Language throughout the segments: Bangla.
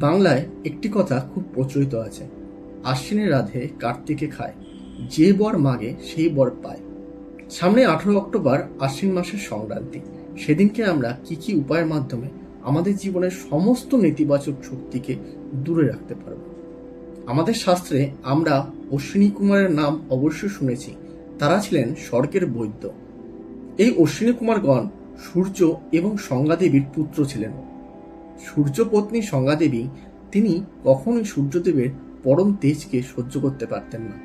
বাংলায় একটি কথা খুব প্রচলিত আছে। আশ্বিনে রাধে কার্তিকে খায়, যে বর মাগে সেই বর পায়। সামনে আঠারো অক্টোবর আশ্বিন মাসের সংক্রান্তি। সেদিনকে আমরা কি কি উপায়ের মাধ্যমে আমাদের জীবনের সমস্ত নেতিবাচক শক্তিকে দূরে রাখতে পারব? আমাদের শাস্ত্রে আমরা অশ্বিনী কুমারের নাম অবশ্যই শুনেছি। তারা ছিলেন স্বর্গের বৈদ্য। এই অশ্বিনী কুমারগণ সূর্য এবং সংজ্ঞাদেবীর পুত্র ছিলেন। সূর্যপত্নী সংজ্ঞাদেবী তিনি কখনোই সূর্যদেবের পরম তেজকে সহ্য করতে পারতেন না।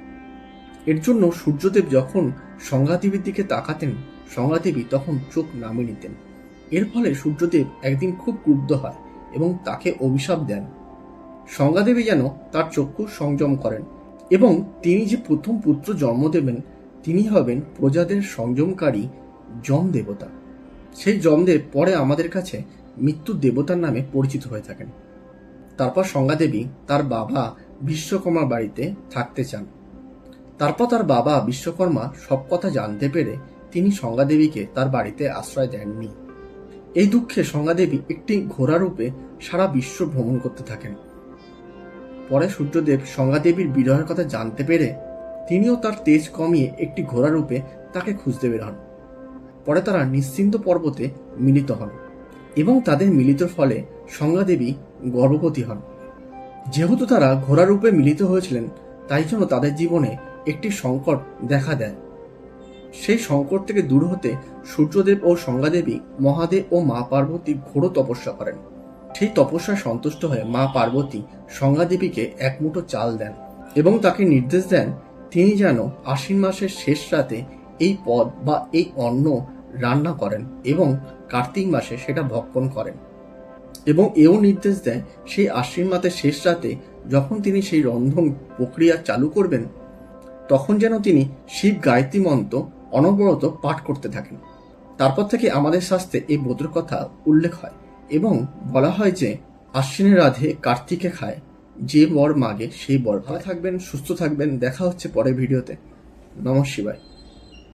এর জন্য সূর্যদেব যখন সংজ্ঞাদেবীর দিকে তাকাতেন, সংজ্ঞাদেবী তখন চোখ নামে নিতেন। এর ফলে সূর্যদেব একদিন খুব ক্রুদ্ধ হয় এবং তাকে অভিশাপ দেন। সংজ্ঞাদেবী যেন তার চক্ষু সংযম করেন এবং তিনি যে প্রথম পুত্র জন্ম দেবেন, তিনি হবেন প্রজাদের সংযমকারী যম দেবতা। সেই যমদেব পরে আমাদের কাছে মৃত্যুর দেবতার নামে পরিচিত হয়ে থাকেন। তারপর সংজ্ঞাদেবী তার বাবা বিশ্বকর্মার বাড়িতে থাকতে চান। তারপর তার বাবা বিশ্বকর্মা সব কথা জানতে পেরে তিনি সংজ্ঞাদেবীকে তার বাড়িতে আশ্রয় দেননি। এই দুঃখে সংজ্ঞাদেবী একটি ঘোড়া রূপে সারা বিশ্ব ভ্রমণ করতে থাকেন। পরে সূর্যদেব সংজ্ঞাদেবীর বিরহের কথা জানতে পেরে তিনিও তার তেজ কমিয়ে একটি ঘোড়া রূপে তাকে খুঁজতে বের হন। পরে তারা নিশ্চিন্ত পর্বতে মিলিত হন এবং তাদের মিলিত ফলে সংজ্ঞাদেবী গর্ভবতী হন। যেহেতু তারা ঘোড়া রূপে মিলিত হয়েছিলেন, তাই জন্য তাদের জীবনে একটি সংকট দেখা দেয়। সেই সংকট থেকে দূর হতে সূর্যদেব ও সংজ্ঞাদেবী মহাদেব ও মা পার্বতী ঘোর তপস্যা করেন। সেই তপস্যায় সন্তুষ্ট হয়ে মা পার্বতী সংজ্ঞাদেবীকে এক মুঠো চাল দেন এবং তাকে নির্দেশ দেন, তিনি যেন আশ্বিন মাসের শেষ রাতে এই পদ বা এই অন্ন রান্না করেন এবং কার্তিক মাসে সেটা ভক্ষণ করেন। এবং এও নির্দেশ দেয়, সেই আশ্বিন মাসের শেষ রাতে যখন তিনি সেই রন্ধন প্রক্রিয়া চালু করবেন, তখন যেন তিনি শিব গায়ত্রী মন্ত্র অনবরত পাঠ করতে থাকেন। তারপর থেকে আমাদের শাস্ত্রে এই ব্রতের কথা উল্লেখ হয় এবং বলা হয় যে, আশ্বিনের রাধে কার্তিকে খায়, যে বর মাগে সেই বর ভালো থাকবেন, সুস্থ থাকবেন। দেখা হচ্ছে পরের ভিডিওতে। নমঃ শিবায়।